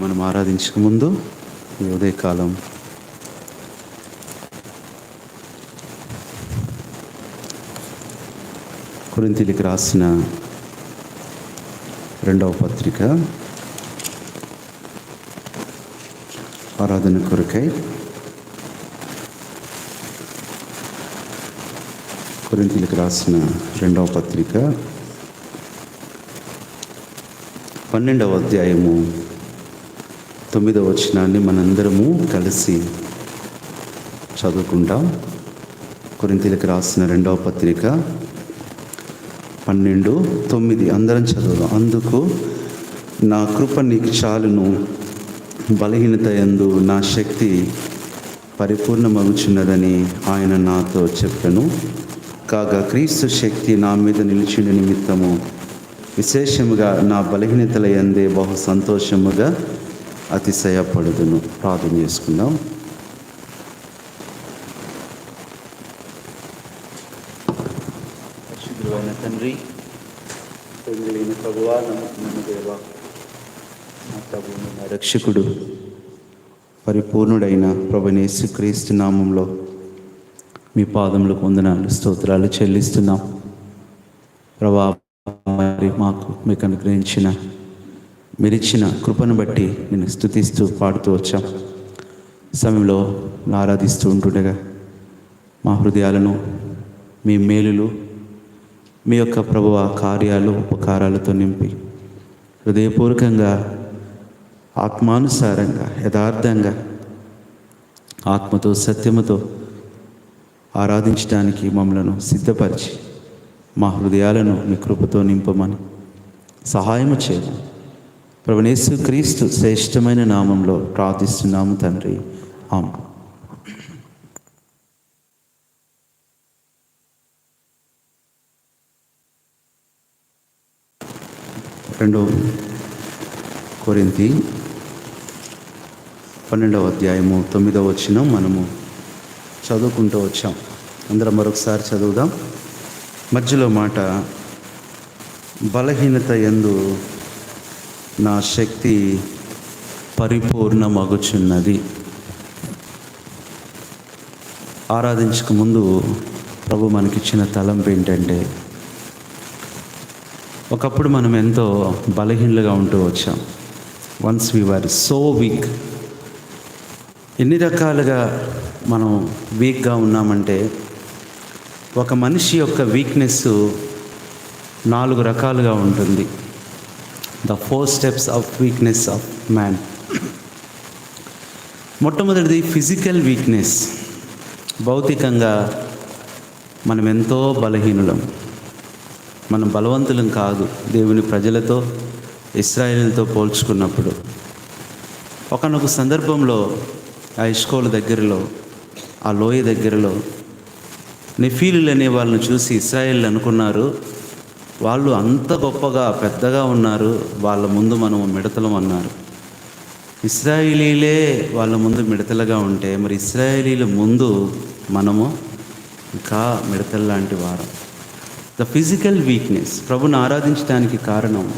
మనం ఆరాధించక ముందు ఈ ఉదయకాలం. కురింతిలికి రాసిన రెండవ పత్రిక. ఆరాధన కొరకై కొరింతిలికి రాసిన రెండవ పత్రిక. పన్నెండవ అధ్యాయము. తొమ్మిదవ వచనాన్ని మనందరము కలిసి చదువుకుంటాం. కొరింతలకు రాసిన రెండవ పత్రిక పన్నెండు తొమ్మిది. అందరం చదువుదాం. అందుకు నా కృప నీకు చాలును. బలహీనత యందు నా శక్తి పరిపూర్ణమగుచున్నదని ఆయన నాతో చెప్పాను. కాగా క్రీస్తు శక్తి నా మీద నిలిచిన నిమిత్తము. విశేషముగా నా బలహీనతల ఎందే బహు సంతోషముగా అతిశయపడుదును. ప్రార్థన చేసుకుందాం. పరిశుద్ధులైన తండ్రి పొంగిలిన ప్రభువా నమ్మకమైన దేవా నా ప్రభువును నా రక్షకుడు పరిపూర్ణుడైన ప్రభునేసు క్రీస్తు నామంలో మీ పాదములు పొందనాలు స్తోత్రాలు చెల్లిస్తున్నాం. ప్రభా మరి మాకు మీకు అనుగ్రహించిన మీరిచ్చిన కృపను బట్టి నేను స్థుతిస్తూ పాడుతూ వచ్చాం. సమయంలో ఆరాధిస్తూ ఉంటుండగా మా హృదయాలను మీ మేలులు మీ యొక్క ప్రభువ కార్యాలు ఉపకారాలతో నింపి హృదయపూర్వకంగా ఆత్మానుసారంగా యథార్థంగా ఆత్మతో సత్యముతో ఆరాధించడానికి మమ్మలను సిద్ధపరిచి మా హృదయాలను మీ కృపతో నింపమని సహాయము చేయమని ప్రభునేసు క్రీస్తు శ్రేష్టమైన నామంలో ప్రార్థిస్తున్నాము తండ్రి. ఆమె రెండో కొరింతి పన్నెండవ అధ్యాయము తొమ్మిదవ వచ్చిన మనము చదువుకుంటూ వచ్చాం. అందరం మరొకసారి చదువుదాం. మధ్యలో మాట బలహీనత ఎందు నా శక్తి పరిపూర్ణమగుచున్నది. ఆరాధించక ముందు ప్రభు మనకిచ్చిన తలంపు ఏంటంటే ఒకప్పుడు మనం ఎంతో బలహీనలుగా ఉంటూ వచ్చాం. Once we were so weak ఎన్ని రకాలుగా మనం వీక్గా ఉన్నామంటే ఒక మనిషి యొక్క వీక్నెస్ నాలుగు రకాలుగా ఉంటుంది. The four steps of weakness of man మొట్టమొదటిది ఫిజికల్ వీక్నెస్ భౌతికంగా మనం ఎంతో బలహీనులం. మనం బలవంతులం కాదు. దేవుని ప్రజలతో ఇస్రాయేల్తో పోల్చుకున్నప్పుడు. ఒకనొక సందర్భంలో ఆ ఇష్కోల దగ్గరలో ఆ లోయ దగ్గరలో నెఫీలు అనే వాళ్ళని చూసి ఇస్రాయేల్ అనుకున్నారు వాళ్ళు అంత గొప్పగా పెద్దగా ఉన్నారు. వాళ్ళ ముందు మనం మిడతలం అన్నారు. ఇస్రాయిలీలే వాళ్ళ ముందు మిడతలుగా ఉంటే మరి ఇస్రాయిలీల ముందు మనము ఇంకా మిడతల లాంటి వారం. ద ఫిజికల్ వీక్నెస్ ప్రభుని ఆరాధించడానికి కారణం.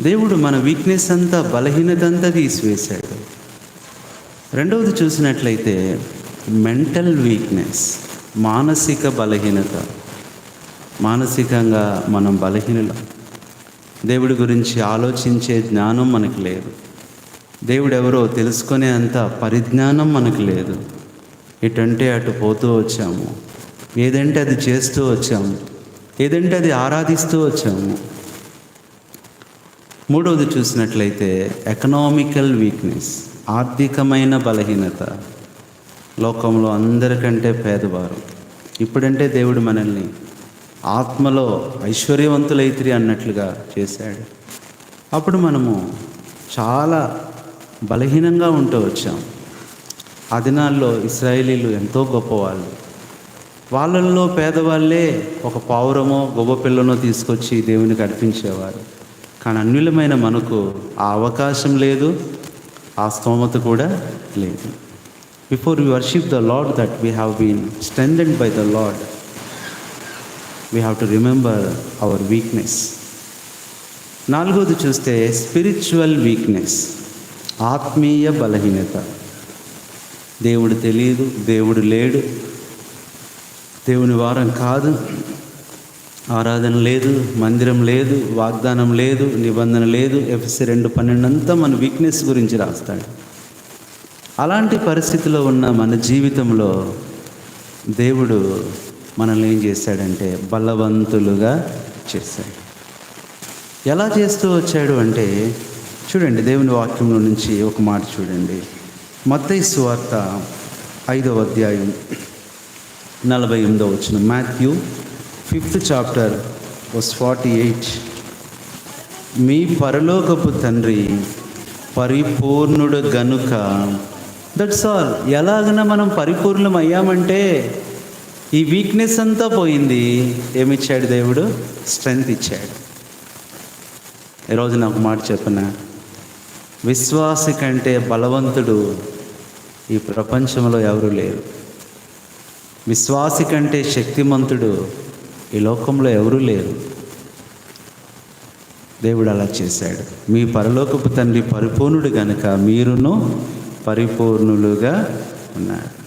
దేవుడు మన వీక్నెస్ అంతా బలహీనత అంతా తీసివేశాడు. రెండవది చూసినట్లయితే మెంటల్ వీక్నెస్ మానసిక బలహీనత. మానసికంగా మనం బలహీనులం. దేవుడి గురించి ఆలోచించే జ్ఞానం మనకు లేదు. దేవుడు ఎవరో తెలుసుకునే అంత పరిజ్ఞానం మనకు లేదు. ఇటంటే అటు పోతూ వచ్చాము. ఏదంటే అది చేస్తూ వచ్చాము. ఏదంటే అది ఆరాధిస్తూ వచ్చాము. మూడవది చూసినట్లయితే ఎకనామికల్ వీక్నెస్ ఆర్థికమైన బలహీనత. లోకంలో అందరికంటే పేదవారు. ఇప్పుడంటే దేవుడు మనల్ని ఆత్మలో ఐశ్వర్యవంతులైతిరి అన్నట్లుగా చేశాడు. అప్పుడు మనము చాలా బలహీనంగా ఉంటూ వచ్చాం. ఆ దినాల్లో ఇస్రాయేలీలు ఎంతో గొప్పవాళ్ళు. వాళ్ళల్లో పేదవాళ్ళే ఒక పావురమో గొప్ప పిల్లనో తీసుకొచ్చి దేవునికి అర్పించేవారు. కానీ అన్యులమైన మనకు ఆ అవకాశం లేదు ఆ స్తోమత కూడా లేదు. Before we worship the Lord that we have been strengthened by the Lord we have to remember our weakness నాలుగోది చూస్తే స్పిరిచువల్ వీక్నెస్ ఆత్మీయ బలహీనత. దేవుడు తెలియదు దేవుడు లేడు. దేవుని వారం కాదు. ఆరాధన లేదు మందిరం లేదు వాగ్దానం లేదు నిబంధన లేదు. ఎఫ్సి రెండు పన్నెండు అంతా మన వీక్నెస్ గురించి రాస్తాడు. అలాంటి పరిస్థితిలో ఉన్న మన జీవితంలో దేవుడు మనల్ని ఏం చేశాడంటే బలవంతులుగా చేశాడు. ఎలా చేస్తూ వచ్చాడు అంటే చూడండి దేవుని వాక్యంలో నుంచి ఒక మాట చూడండి. మత్తయి సువార్త ఐదవ అధ్యాయం నలభై ఎనిమిదో వచ్చిన Matthew fifth chapter verse forty eight. మీ పరలోకపు తండ్రి పరిపూర్ణుడు గనుక దట్స్ ఆల్. ఎలాగైనా మనం పరిపూర్ణం అయ్యామంటే ఈ వీక్నెస్ అంతా పోయింది. ఏమిచ్చాడు దేవుడు? స్ట్రెంగ్త్ ఇచ్చాడు. ఈరోజు నాకు మాట చెప్పిన? విశ్వాసి కంటే బలవంతుడు ఈ ప్రపంచంలో ఎవరు లేరు. విశ్వాసి కంటే శక్తిమంతుడు ఈ లోకంలో ఎవరూ లేరు. దేవుడు అలా చేశాడు. మీ పరలోకపు తండ్రి పరిపూర్ణుడు గనుక మీరును పరిపూర్ణులుగా ఉన్నారు.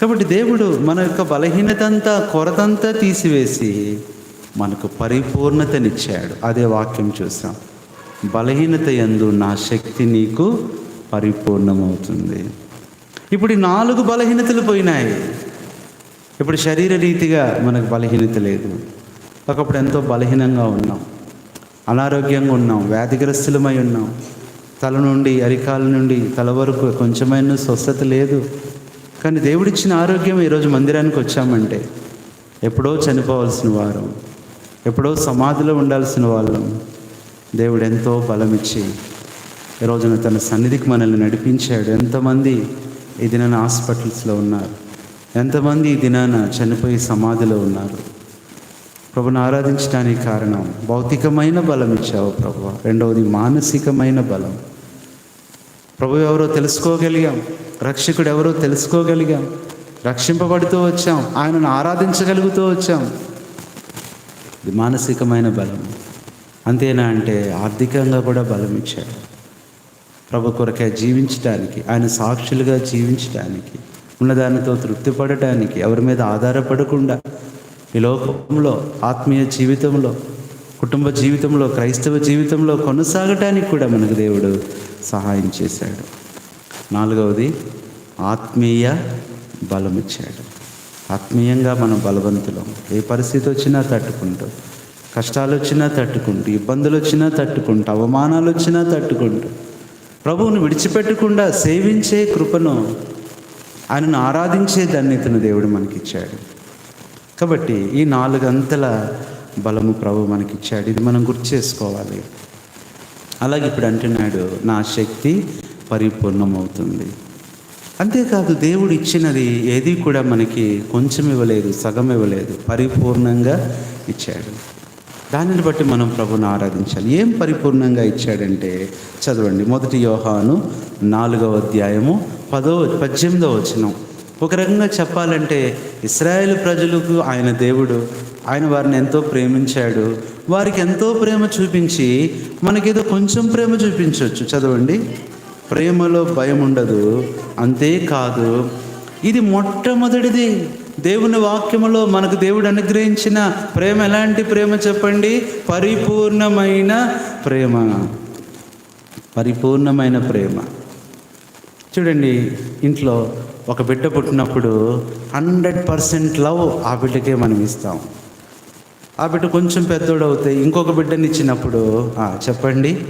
కాబట్టి దేవుడు మన యొక్క బలహీనత అంతా కొరతంతా తీసివేసి మనకు పరిపూర్ణతనిచ్చాడు. అదే వాక్యం చూసాం. బలహీనత ఎందు నా శక్తి నీకు పరిపూర్ణమవుతుంది. ఇప్పుడు నాలుగు బలహీనతలు పోయినాయి. ఇప్పుడు శరీర రీతిగా మనకు బలహీనత లేదు. ఒకప్పుడు ఎంతో బలహీనంగా ఉన్నాం. అనారోగ్యంగా ఉన్నాం. వ్యాధిగ్రస్తులమై ఉన్నాం. తల నుండి అరికాల నుండి తల వరకు కొంచెమైన స్వస్థత లేదు. కానీ దేవుడిచ్చిన ఆరోగ్యం ఈరోజు మందిరానికి వచ్చామంటే ఎప్పుడో చనిపోవాల్సిన వారం ఎప్పుడో సమాధిలో ఉండాల్సిన వాళ్ళం. దేవుడు ఎంతో బలమిచ్చి ఈరోజున ఈ రోజున తన సన్నిధికి మనల్ని నడిపించాడు. ఎంతమంది ఈ దినాన హాస్పిటల్స్లో ఉన్నారు? ఎంతమంది ఈ దినాన చనిపోయి సమాధిలో ఉన్నారు? ప్రభుని ఆరాధించడానికి కారణం భౌతికమైన బలం ఇచ్చావు ప్రభు. రెండవది మానసికమైన బలం. ప్రభు ఎవరో తెలుసుకోగలిగాం. రక్షకుడు ఎవరో తెలుసుకోగలిగాం. రక్షింపబడుతూ వచ్చాం. ఆయనను ఆరాధించగలుగుతూ వచ్చాం. ఇది మానసికమైన బలం. అంతేనా అంటే ఆర్థికంగా కూడా బలం ఇచ్చాడు. ప్రభు కొరకే జీవించడానికి ఆయన సాక్షులుగా జీవించడానికి ఉన్నదానితో తృప్తిపడటానికి ఎవరి మీద ఆధారపడకుండా ఈ లోకంలో ఆత్మీయ జీవితంలో కుటుంబ జీవితంలో క్రైస్తవ జీవితంలో కొనసాగటానికి కూడా మనకు దేవుడు సహాయం చేశాడు. నాలుగవది ఆత్మీయ బలం ఇచ్చాడు ఆత్మీయంగా మనం బలవంతులం. ఏ పరిస్థితి వచ్చినా తట్టుకుంటూ. కష్టాలు వచ్చినా తట్టుకుంటూ. ఇబ్బందులు వచ్చినా తట్టుకుంటూ. అవమానాలు వచ్చినా తట్టుకుంటూ. ప్రభువును విడిచిపెట్టకుండా సేవించే కృపను ఆయనను ఆరాధించే ధన్యతను దేవుడు మనకిచ్చాడు. కాబట్టి ఈ నాలుగంతల బలము ప్రభు మనకిచ్చాడు. ఇది మనం గుర్తు చేసుకోవాలి. అలాగే ఇప్పుడు అంటున్నాడు నా శక్తి పరిపూర్ణమవుతుంది. అంతేకాదు దేవుడు ఇచ్చినది ఏది కూడా మనకి కొంచెం ఇవ్వలేదు సగం ఇవ్వలేదు పరిపూర్ణంగా ఇచ్చాడు. దానిని బట్టి మనం ప్రభుని ఆరాధించాలి. ఏం పరిపూర్ణంగా ఇచ్చాడంటే చదవండి. మొదటి యోహాను నాలుగవ అధ్యాయము పదో పద్దెనిమిదవ వచనం. ఒక రకంగా చెప్పాలంటే ఇస్రాయేల్ ప్రజలకు ఆయన దేవుడు ఆయన వారిని ఎంతో ప్రేమించాడు. వారికి ఎంతో ప్రేమ చూపించి మనకేదో కొంచెం ప్రేమ చూపించవచ్చు. చదవండి. ప్రేమలో భయం ఉండదు అంతేకాదు ఇది మొట్టమొదటిది. దేవుని వాక్యములో మనకు దేవుడు అనుగ్రహించిన ప్రేమ ఎలాంటి ప్రేమ చెప్పండి? పరిపూర్ణమైన ప్రేమ. పరిపూర్ణమైన ప్రేమ. చూడండి ఇంట్లో ఒక బిడ్డ పుట్టినప్పుడు హండ్రెడ్ పర్సెంట్ లవ్ ఆ బిడ్డకే మనం ఇస్తాం. ఆ బిడ్డ కొంచెం పెద్దోడు అవుతాయి ఇంకొక బిడ్డని ఇచ్చినప్పుడు చెప్పండి?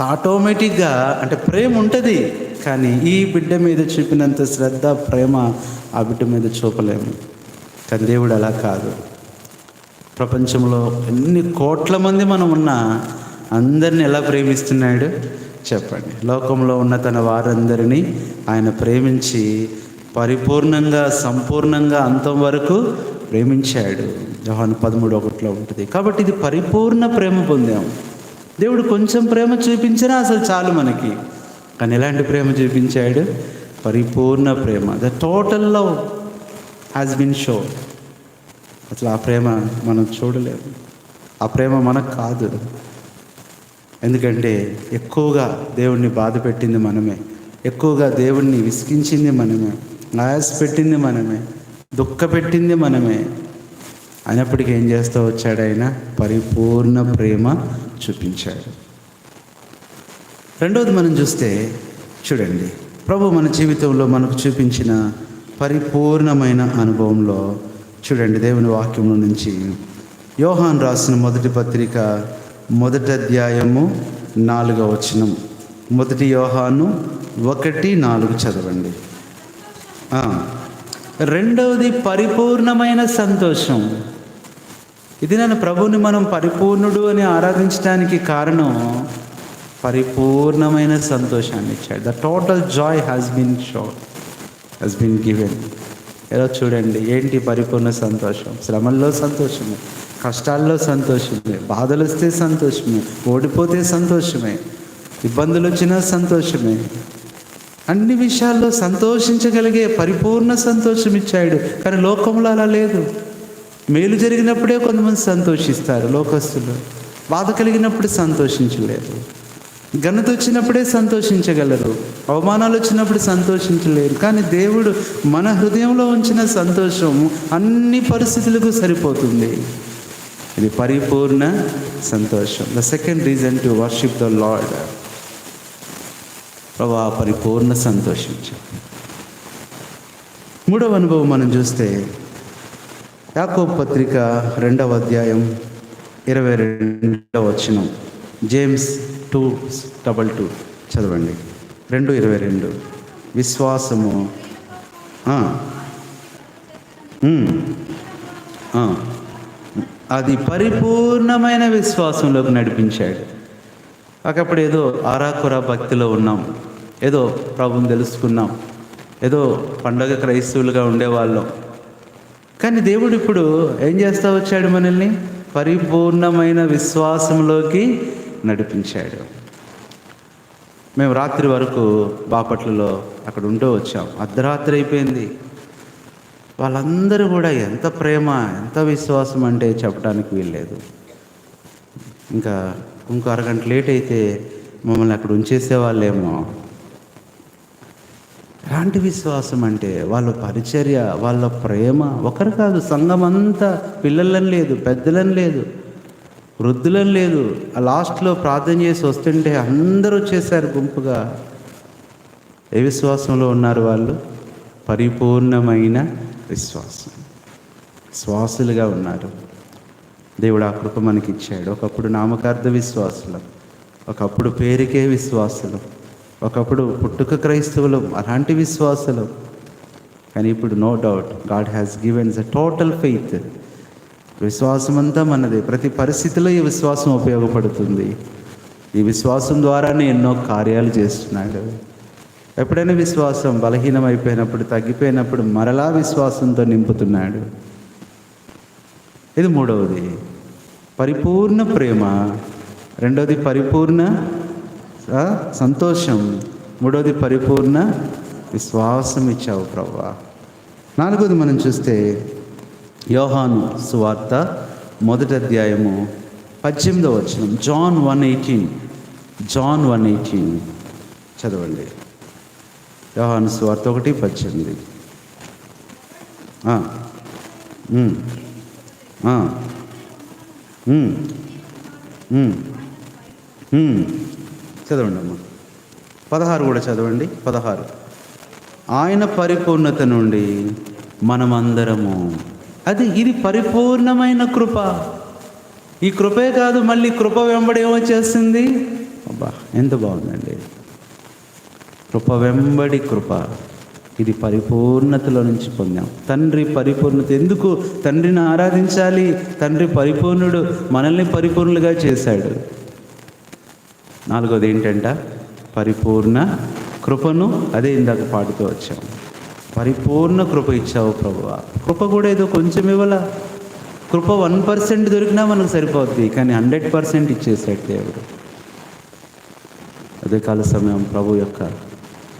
ఆటోమేటిక్గా అంటే ప్రేమ ఉంటుంది కానీ ఈ బిడ్డ మీద చూపినంత శ్రద్ధ ప్రేమ ఆ బిడ్డ మీద చూపలేము. కానీ దేవుడు అలా కాదు. ప్రపంచంలో ఎన్ని కోట్ల మంది మనం ఉన్నా అందరిని ఎలా ప్రేమిస్తున్నాడు? చెప్పండి. లోకంలో ఉన్న తన వారందరినీ ఆయన ప్రేమించి పరిపూర్ణంగా సంపూర్ణంగా అంతం వరకు ప్రేమించాడు. జహాన్ పదమూడు ఒకటిలో ఉంటుంది. కాబట్టి ఇది పరిపూర్ణ ప్రేమ పొందాం దేవుడు కొంచెం ప్రేమ చూపించినా అసలు చాలు మనకి. కానీ ఎలాంటి ప్రేమ చూపించాడు? పరిపూర్ణ ప్రేమ. The total love has been show అసలు ఆ ప్రేమ మనం చూడలేము ఆ ప్రేమ మనకు కాదు. ఎందుకంటే ఎక్కువగా దేవుణ్ణి బాధ పెట్టింది మనమే. ఎక్కువగా దేవుణ్ణి విసిగించింది మనమే. ఆయాస పెట్టింది మనమే. దుఃఖ పెట్టింది మనమే. అయినప్పటికీ ఏం చేస్తూ వచ్చాడు ఆయన? పరిపూర్ణ ప్రేమ చూపించాడు. రెండవది మనం చూస్తే చూడండి ప్రభు మన జీవితంలో మనకు చూపించిన పరిపూర్ణమైన అనుభవంలో చూడండి దేవుని వాక్యంలో నుంచి యోహాన్ రాసిన మొదటి పత్రిక మొదటి అధ్యాయము నాలుగవ వచనం. మొదటి యోహాను ఒకటి నాలుగు చదవండి. రెండవది పరిపూర్ణమైన సంతోషం. ఇది నన్ను ప్రభువుని మనం పరిపూర్ణుడు అని ఆరాధించడానికి కారణం పరిపూర్ణమైన సంతోషాన్ని ఇచ్చాడు. The total joy has been show has been given ఏదో చూడండి ఏంటి పరిపూర్ణ సంతోషం? శ్రమల్లో సంతోషమే కష్టాల్లో సంతోషమే బాధలు వస్తే సంతోషమే ఓడిపోతే సంతోషమే ఇబ్బందులు వచ్చినా సంతోషమే. అన్ని విషయాల్లో సంతోషించగలిగే పరిపూర్ణ సంతోషం ఇచ్చాడు. కానీ లోకంలో అలా లేదు. మేలు జరిగినప్పుడే కొంతమంది సంతోషిస్తారు లోకస్తులు. బాధ కలిగినప్పుడు సంతోషించలేరు. ఘనత వచ్చినప్పుడే సంతోషించగలరు. అవమానాలు వచ్చినప్పుడు సంతోషించలేరు. కానీ దేవుడు మన హృదయంలో ఉంచిన సంతోషం అన్ని పరిస్థితులకు సరిపోతుంది. ఇది పరిపూర్ణ సంతోషం. The second reason to worship the Lord ప్రభా పరిపూర్ణ సంతోషించాం. మూడవ అనుభవం మనం చూస్తే యాకోబ్ పత్రిక రెండవ అధ్యాయం ఇరవై రెండవ వచనం. James two double two. చదవండి. రెండు ఇరవై రెండు. విశ్వాసము. అది పరిపూర్ణమైన విశ్వాసంలోకి నడిపించాడు. ఒకప్పుడు ఏదో ఆరాకురా భక్తిలో ఉన్నాం. ఏదో ప్రభుని తెలుసుకున్నాం. ఏదో పండగ క్రైస్తవులుగా ఉండేవాళ్ళం. కానీ దేవుడు ఇప్పుడు ఏం చేస్తా వచ్చాడు మనల్ని? పరిపూర్ణమైన విశ్వాసంలోకి నడిపించాడు. మేము రాత్రి వరకు బాపట్లలో అక్కడ ఉంటూ వచ్చాం. అర్ధరాత్రి అయిపోయింది. వాళ్ళందరూ కూడా ఎంత ప్రేమ ఎంత విశ్వాసం అంటే చెప్పడానికి వీల్లేదు. ఇంకా ఇంకో అరగంట లేట్ అయితే మమ్మల్ని అక్కడ ఉంచేసే వాళ్ళేమో ఎలాంటి విశ్వాసం అంటే వాళ్ళ పరిచర్య వాళ్ళ ప్రేమ. ఒకరు కాదు సంఘం అంతా పిల్లలని లేదు పెద్దలని లేదు వృద్ధులని లేదు. ఆ లాస్ట్లో ప్రార్థన చేసి వస్తుంటే అందరూ వచ్చేసారు గుంపుగా. ఏ విశ్వాసంలో ఉన్నారు వాళ్ళు? పరిపూర్ణమైన విశ్వాసం. శ్వాసులుగా ఉన్నారు. దేవుడు ఆ కృప మనకి ఇచ్చాడు ఒకప్పుడు నామకార్థ విశ్వాసులు ఒకప్పుడు పేరుకే విశ్వాసులం. ఒకప్పుడు పుట్టుక క్రైస్తవులు అలాంటి విశ్వాసులు. కానీ ఇప్పుడు no doubt God has given a total faith విశ్వాసం అంతా మనది. ప్రతి పరిస్థితిలో ఈ విశ్వాసం ఉపయోగపడుతుంది. ఈ విశ్వాసం ద్వారానే ఎన్నో కార్యాలు చేస్తున్నాడు. ఎప్పుడైనా విశ్వాసం బలహీనమైపోయినప్పుడు తగ్గిపోయినప్పుడు మరలా విశ్వాసంతో నింపుతున్నాడు. ఇది మూడవది. పరిపూర్ణ ప్రేమ. రెండవది పరిపూర్ణ సంతోషం. మూడవది పరిపూర్ణ విశ్వాసం ఇచ్చావు ప్రభా నాలుగోది మనం చూస్తే యోహాను సువార్త మొదటి అధ్యాయము పద్దెనిమిదవ వచనం. John one eighteen. John one eighteen. చదవండి. యోహాను సువార్త ఒకటి పద్దెనిమిది. ఆ, చదవండి అమ్మా పదహారు కూడా చదవండి పదహారు. ఆయన పరిపూర్ణత నుండి మనమందరము అది ఇది పరిపూర్ణమైన కృప. ఈ కృపే కాదు మళ్ళీ కృప వెంబడి ఏమొచ్చేస్తుంది అబ్బా ఎంత బాగుందండి. కృప వెంబడి కృప. ఇది పరిపూర్ణతలో నుంచి పొందాం. తండ్రి పరిపూర్ణత ఎందుకు? తండ్రిని ఆరాధించాలి. తండ్రి పరిపూర్ణుడు మనల్ని పరిపూర్ణులుగా చేశాడు. నాలుగోది ఏంటంట? పరిపూర్ణ కృపను అదే ఇందాక పాడుతూ వచ్చాం. పరిపూర్ణ కృప ఇచ్చావు ప్రభువా. కృప కూడా ఏదో కొంచెం ఇవ్వాల. కృప వన్ పర్సెంట్ దొరికినా మనకు సరిపోద్ది కానీ హండ్రెడ్ పర్సెంట్ ఇచ్చేసాడు దేవుడు. అదే కాల సమయం ప్రభు యొక్క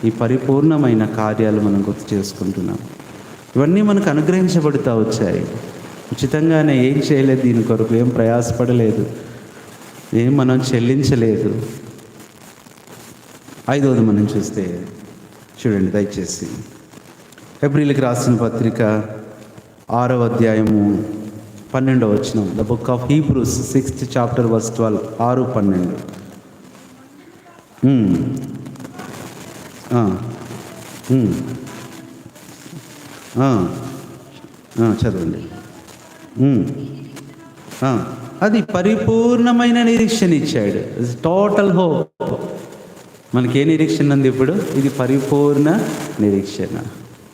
ఈ పరిపూర్ణమైన కార్యాలు మనం గుర్తు చేసుకుంటున్నాం. ఇవన్నీ మనకు అనుగ్రహించబడుతూ వచ్చాయి. ఉచితంగానే ఏం చేయలేదు దీని కొరకు ఏం ప్రయాసపడలేదు. ఏం మనం చెల్లించలేదు. ఐదవది మనం చూస్తే చూడండి దయచేసి. ఫిబ్రిల్కి రాసిన పత్రిక ఆరవ అధ్యాయము పన్నెండవ వచ్చిన the book of Hebrews sixth chapter verse twelve ఆరు పన్నెండు. Hmm. Hmm. చదవండి. Hmm. అది పరిపూర్ణమైన నిరీక్షణ ఇచ్చాడు. టోటల్ హోప్ మనకి ఏ నిరీక్షణ ఉంది ఇప్పుడు? ఇది పరిపూర్ణ నిరీక్షణ.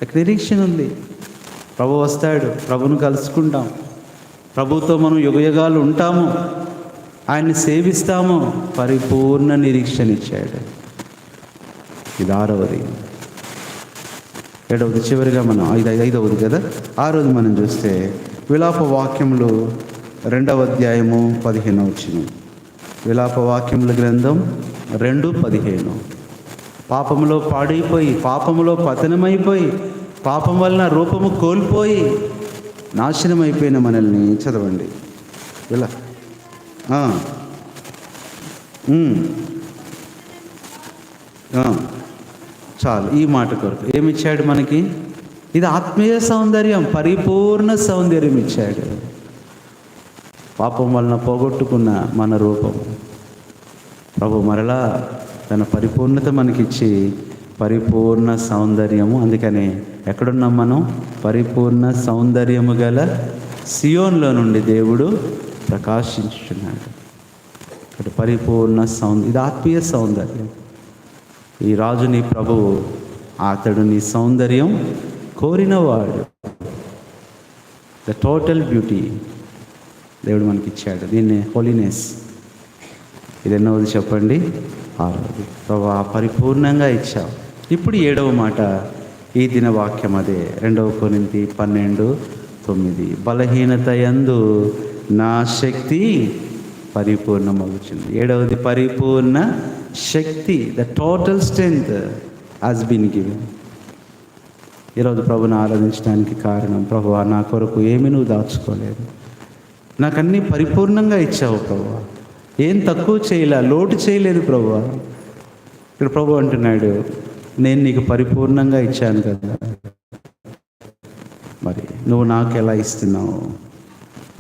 అక్కడ నిరీక్షణ ఉంది. ప్రభు వస్తాడు. ప్రభును కలుసుకుంటాం. ప్రభుతో మనం యుగయుగాలు ఉంటాము. ఆయన్ని సేవిస్తాము. పరిపూర్ణ నిరీక్షణ ఇచ్చాడు. ఇది ఆరవది. ఏడవది చివరిగా మనం ఐదు ఐదవది కదా? ఆరవది మనం చూస్తే విలాప వాక్యములు రెండవ అధ్యాయము పదిహేను వచ్చిన. విలాప వాక్యముల గ్రంథం రెండు పదిహేను. పాపములో పాడైపోయి పాపములో పతనమైపోయి పాపం వలన రూపము కోల్పోయి నాశనమైపోయిన మనల్ని చదవండి. ఇలా చాలు ఈ మాట కొరకు. ఏమిచ్చాడు మనకి? ఇది ఆత్మీయ సౌందర్యం పరిపూర్ణ సౌందర్యం ఇచ్చాడు. పాపం వలన పోగొట్టుకున్న మన రూపం. ప్రభు మరలా తన పరిపూర్ణత మనకిచ్చి పరిపూర్ణ సౌందర్యము అందుకని ఎక్కడున్నాం మనం? పరిపూర్ణ సౌందర్యము గల సియోన్లో నుండి దేవుడు ప్రకాశించుచున్నాడు. ఇక్కడ పరిపూర్ణ సౌందర్యం ఇది ఆత్మీయ సౌందర్యం. ఈ రాజుని ప్రభువు అతడు నీ సౌందర్యం కోరినవాడు. ద టోటల్ బ్యూటీ దేవుడు మనకి ఇచ్చాడు దీన్ని హోలీనెస్ ఇది ఎన్నోది చెప్పండి? ఆరోది. ప్రభా పరిపూర్ణంగా ఇచ్చావు. ఇప్పుడు ఏడవ మాట ఈ దిన వాక్యం అదే. రెండవ కొనింది పన్నెండు తొమ్మిది. బలహీనత యందు నా శక్తి పరిపూర్ణమవుతుంది ఏడవది పరిపూర్ణ శక్తి the total strength has been given ఈరోజు ప్రభుని ఆరాధించడానికి కారణం ప్రభు నా కొరకు ఏమి నువ్వు దాచుకోలేదు. నాకు అన్నీ పరిపూర్ణంగా ఇచ్చావు ప్రభు. ఏం తక్కువ చేయలే లోటు చేయలేదు ప్రభు. ఇక్కడ ప్రభు అంటున్నాడు నేను నీకు పరిపూర్ణంగా ఇచ్చాను కదా. మరి నువ్వు నాకు ఎలా ఇస్తున్నావు?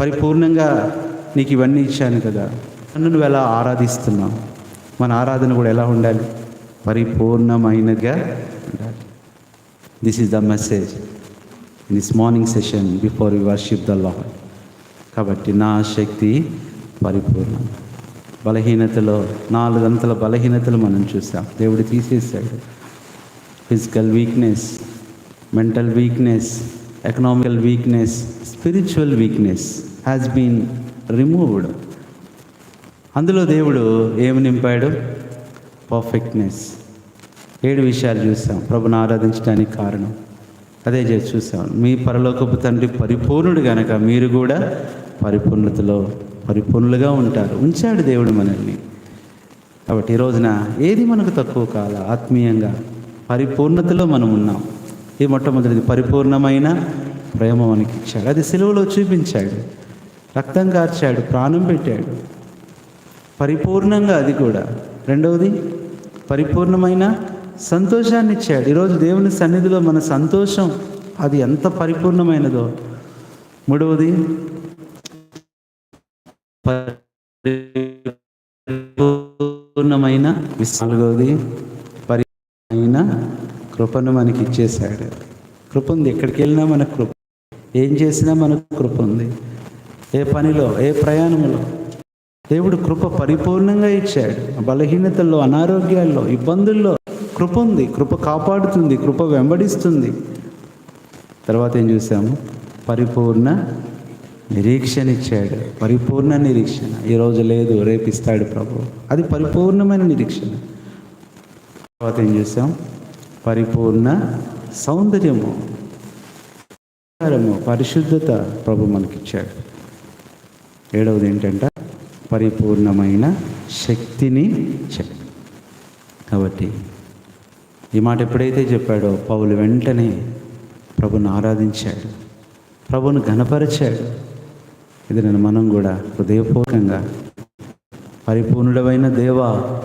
పరిపూర్ణంగా నీకు ఇవన్నీ ఇచ్చాను కదా. నన్ను నువ్వు ఎలా ఆరాధిస్తున్నావు? మన ఆరాధన కూడా ఎలా ఉండాలి? పరిపూర్ణమైనదిగా ఉండాలి. This is the message in this morning session before you worship the Lord కాబట్టి నా శక్తి పరిపూర్ణం. బలహీనతలో నాలుగంతల బలహీనతలు మనం చూసాం. దేవుడు తీసేసాడు physical weakness mental weakness economical weakness spiritual weakness has been removed అందులో దేవుడు ఏమి నింపాడు? పర్ఫెక్ట్నెస్ ఏడు విషయాలు చూసాం. ప్రభుని ఆరాధించడానికి కారణం. అదే చేసి చూసాం. మీ పరలోకపు తండ్రి పరిపూర్ణుడు గనక మీరు కూడా పరిపూర్ణతలో పరిపూర్ణులుగా ఉంటారు. ఉంచాడు దేవుడు మనల్ని. కాబట్టి ఈ రోజున ఏది మనకు తక్కువ కాల ఆత్మీయంగా పరిపూర్ణతలో మనం ఉన్నాం. ఈ మొట్టమొదటిది పరిపూర్ణమైన ప్రేమ మనకి ఇచ్చాడు అది సెలవులో చూపించాడు. రక్తం కార్చాడు ప్రాణం పెట్టాడు. పరిపూర్ణంగా అది కూడా. రెండవది పరిపూర్ణమైన సంతోషాన్ని ఇచ్చాడు ఈరోజు దేవుని సన్నిధిలో మన సంతోషం అది ఎంత పరిపూర్ణమైనదో. మూడవది పరిపూర్ణమైన నాలుగవది పరిపూర్ణమైన కృపను మనకి ఇచ్చేశాడు కృప ఉంది ఎక్కడికి వెళ్ళినా మనకు కృప. ఏం చేసినా మనకు కృప ఉంది. ఏ పనిలో ఏ ప్రయాణంలో. దేవుడు కృప పరిపూర్ణంగా ఇచ్చాడు. బలహీనతల్లో అనారోగ్యాల్లో ఇబ్బందుల్లో కృప ఉంది. కృప కాపాడుతుంది. కృప వెంబడిస్తుంది. తర్వాత ఏం చూసాము? పరిపూర్ణ నిరీక్షణ ఇచ్చాడు పరిపూర్ణ నిరీక్షణ. ఈరోజు లేదు రేపు ఇస్తాడు ప్రభు. అది పరిపూర్ణమైన నిరీక్షణ. తర్వాత ఏం చేసాం పరిపూర్ణ సౌందర్యము. పరిశుద్ధత ప్రభు మనకిచ్చాడు. ఏడవది ఏంటంటే? పరిపూర్ణమైన శక్తిని ఇచ్చాడు కాబట్టి ఈ మాట ఎప్పుడైతే చెప్పాడో పౌలు వెంటనే ప్రభుని ఆరాధించాడు. ప్రభును ఘనపరిచాడు. ఇది నేను మనం కూడా హృదయపూర్వకంగా పరిపూర్ణుడమైన దేవా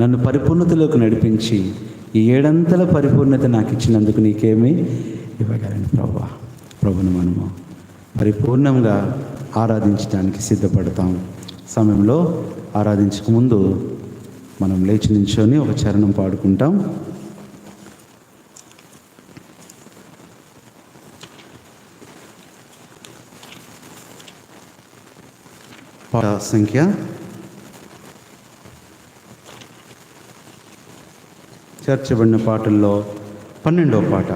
నన్ను పరిపూర్ణతలోకి నడిపించి ఈ ఏడంతల పరిపూర్ణత నాకు ఇచ్చినందుకు నీకేమీ ఇవ్వగలను ప్రభా. ప్రభును మనము పరిపూర్ణంగా ఆరాధించడానికి సిద్ధపడతాం. సమయంలో ఆరాధించక ముందు మనం లేచి నించొని ఒక చరణం పాడుకుంటాం. సంఖ్య చేర్చబడిన పాటల్లో పన్నెండో పాట.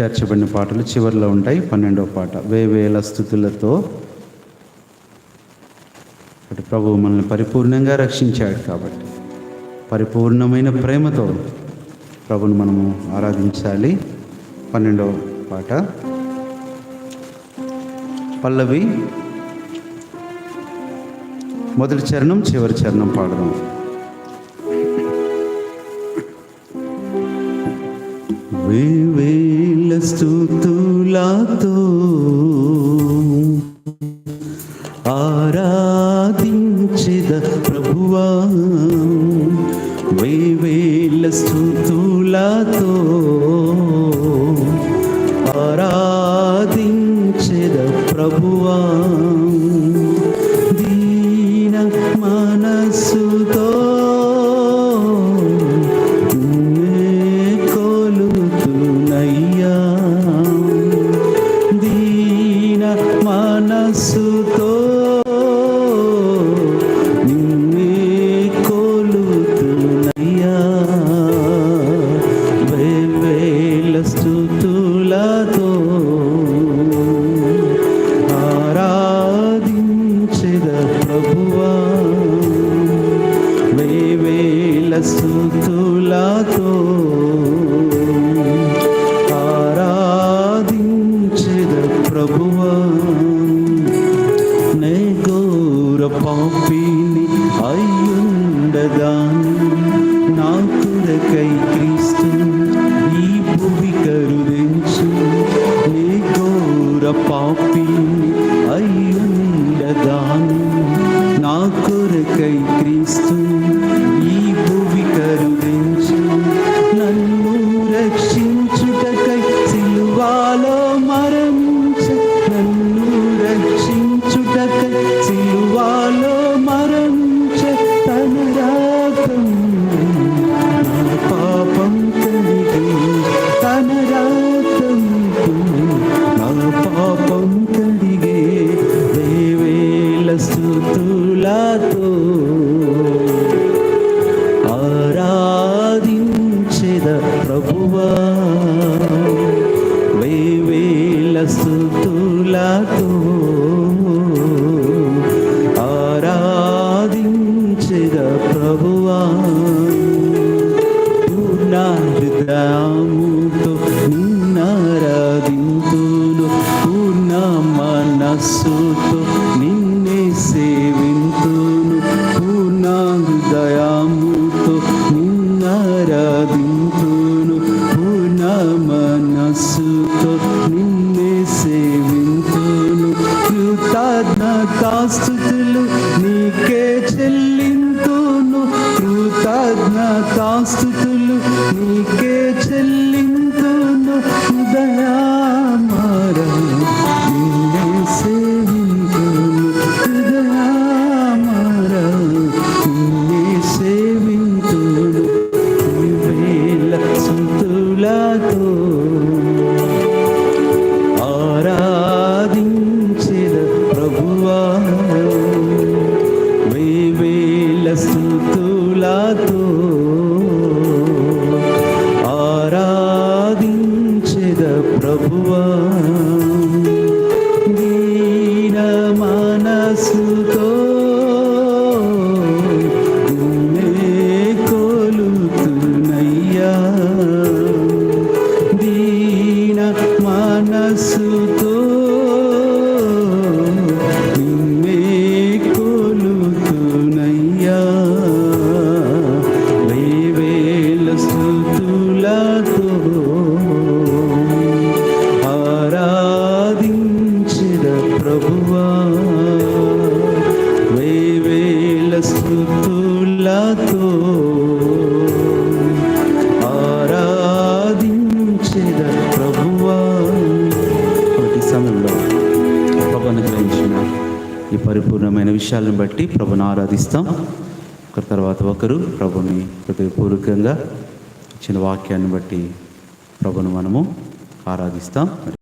చేర్చబడిన పాటలు చివరిలో ఉంటాయి పన్నెండో పాట. వేవేల స్థుతులతో అటు ప్రభువు మనల్ని పరిపూర్ణంగా రక్షించాడు కాబట్టి పరిపూర్ణమైన ప్రేమతో ప్రభుని మనము ఆరాధించాలి. పన్నెండవ పాట. పల్లవి మొదటి చరణం చివరి చరణం పాడదాం. వేవేల స్థుతులతో ఆరాధించెద ప్రభువా వేవేల స్థుతులతో ఆరాధించెద ప్రభువా. ఘోర పాపిని అయ్యుండగాను నా కొరకై నీకే చెల్లింతును దయామార coração. ప్రార్థిస్తాం. ఒకరి తర్వాత ఒకరు ప్రభుని హృదయపూర్వకంగా ఇచ్చిన వాక్యాన్ని బట్టి ప్రభును మనము ఆరాధిస్తాం.